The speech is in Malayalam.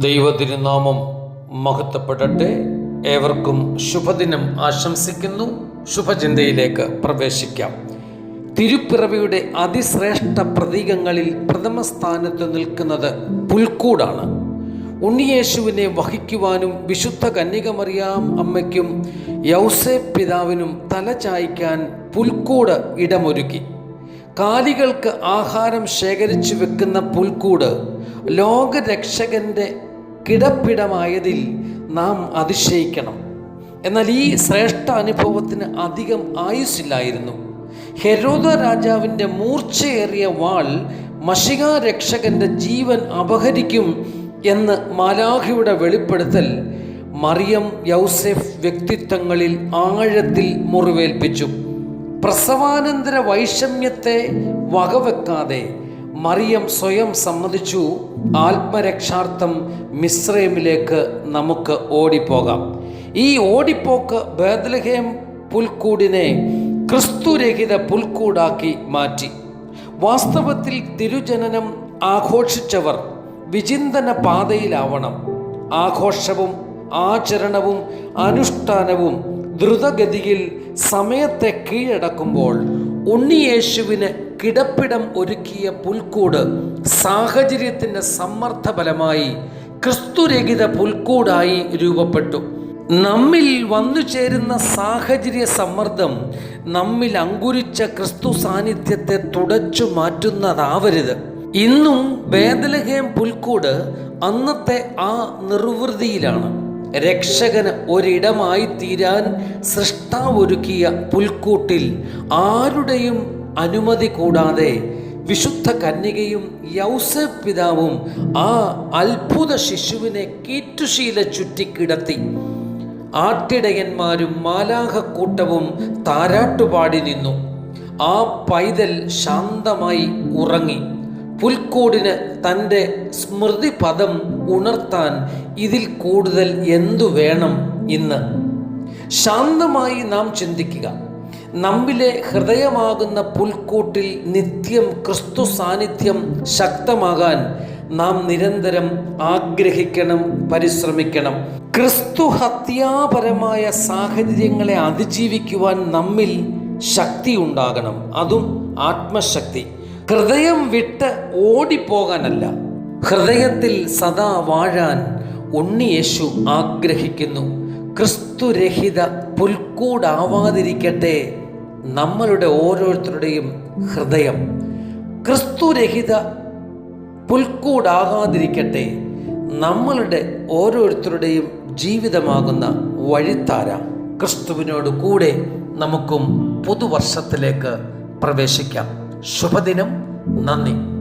ദൈവതിരുനാമം മഹത്വപ്പെടട്ടെ. ഏവർക്കും ശുഭദിനം ആശംസിക്കുന്നു. ശുഭചിന്തയിലേക്ക് പ്രവേശിക്കാം. തിരുപ്പിറവിയുടെ അതിശ്രേഷ്ഠ പ്രതീകങ്ങളിൽ പ്രഥമ സ്ഥാനത്ത് നിൽക്കുന്നത് പുൽക്കൂടാണ്. ഉണ്ണിയേശുവിനെ വഹിക്കുവാനും വിശുദ്ധ കന്യകമറിയാം അമ്മയ്ക്കും യൗസേ പിതാവിനും തല ചായ്ക്കാൻ പുൽക്കൂട് ഇടമൊരുക്കി. കാലികൾക്ക് ആഹാരം ശേഖരിച്ചു വെക്കുന്ന പുൽക്കൂട് ലോകരക്ഷകന്റെ കിടപ്പിടമായതിൽ നാം അതിശയിക്കണം. എന്നാൽ ഈ ശ്രേഷ്ഠ അനുഭവത്തിന് അധികം ആയുസ്സില്ലായിരുന്നു. ഹെരോദ രാജാവിന്റെ മൂർച്ചയേറിയ വാൾ മഷിക രക്ഷകന്റെ ജീവൻ അപഹരിക്കും എന്ന് മാലാഖയുടെ വെളിപ്പെടുത്തൽ മറിയം യൗസെഫ് വ്യക്തിത്വങ്ങളിൽ ആഴത്തിൽ മുറിവേൽപ്പിച്ചു. പ്രസവാനന്തര വൈഷമ്യത്തെ വകവെക്കാതെ മറിയം സ്വയം സമ്മതിച്ചു ആത്മരക്ഷാർത്ഥം മിശ്രമിലേക്ക് നമുക്ക് ഓടിപ്പോകാം. ഈ ഓടിപ്പോക്ക് ബേദലഹേം പുൽക്കൂടിനെ ക്രിസ്തുരഹിത പുൽക്കൂടാക്കി മാറ്റി. വാസ്തവത്തിൽ തിരുജനനം ആഘോഷിച്ചവർ വിചിന്തന പാതയിലാവണം ആഘോഷവും ആചരണവും അനുഷ്ഠാനവും ദ്രുതഗതിയിൽ സമയത്തെ കീഴടക്കുമ്പോൾ ഉണ്ണിയേശുവിന് കിടപ്പിടം ഒരുക്കിയ പുൽക്കൂട് സാഹചര്യത്തിന്റെ സമ്മർദ്ദഫലമായി ക്രിസ്തുരഹിത പുൽക്കൂടായി രൂപപ്പെട്ടു. നമ്മിൽ വന്നു ചേരുന്ന സാഹചര്യ സമ്മർദ്ദം നമ്മിൽ അങ്കുരിച്ച ക്രിസ്തു സാന്നിധ്യത്തെ തുടച്ചു മാറ്റുന്നതാവരുത്. ഇന്നും ബേദലഹേം പുൽക്കൂട് അന്നത്തെ ആ നിർവൃതിയിലാണ്. രക്ഷകന് ഒരിടമായി തീരാൻ സൃഷ്ടാവൊരുക്കിയ പുൽക്കൂട്ടിൽ ആരുടെയും അനുമതി കൂടാതെ വിശുദ്ധ കന്യകയും യൗസഫ് പിതാവും ആ അത്ഭുത ശിശുവിനെ കീറ്റുശീല ചുറ്റിക്കിടത്തി. ആട്ടിടയന്മാരും മാലാഹക്കൂട്ടവും താരാട്ടുപാടി നിന്നു. ആ പൈതൽ ശാന്തമായി ഉറങ്ങി. പുൽക്കൂടിന് തന്റെ സ്മൃതിപദം ഉണർത്താൻ ഇതിൽ കൂടുതൽ എന്തു വേണം ഇന്ന്? ശാന്തമായി നാം ചിന്തിക്കുക. നമ്മിലെ ഹൃദയമാകുന്ന പുൽക്കൂട്ടിൽ നിത്യം ക്രിസ്തു സാന്നിധ്യം ശക്തമാകാൻ നാം നിരന്തരം ആഗ്രഹിക്കണം പരിശ്രമിക്കണം. ക്രിസ്തു ഹത്യാപരമായ സാഹചര്യങ്ങളെ അതിജീവിക്കുവാൻ നമ്മിൽ ശക്തി ഉണ്ടാകണം അതും ആത്മശക്തി. ഹൃദയം വിട്ട് ഓടിപ്പോകാനല്ല. ഹൃദയത്തിൽ സദാ വാഴാൻ ഉണ്ണിയേശു ആഗ്രഹിക്കുന്നു. ക്രിസ്തുരഹിത പുൽക്കൂടാവാതിരിക്കട്ടെ. നമ്മളുടെ ഓരോരുത്തരുടെയും ഹൃദയം ക്രിസ്തുരഹിത പുൽക്കൂടാകാതിരിക്കട്ടെ. നമ്മളുടെ ഓരോരുത്തരുടെയും ജീവിതമാകുന്ന വഴിത്താര ക്രിസ്തുവിനോട് കൂടെ നമുക്കും പുതുവർഷത്തിലേക്ക് പ്രവേശിക്കാം. ശുഭദിനം. നന്ദി.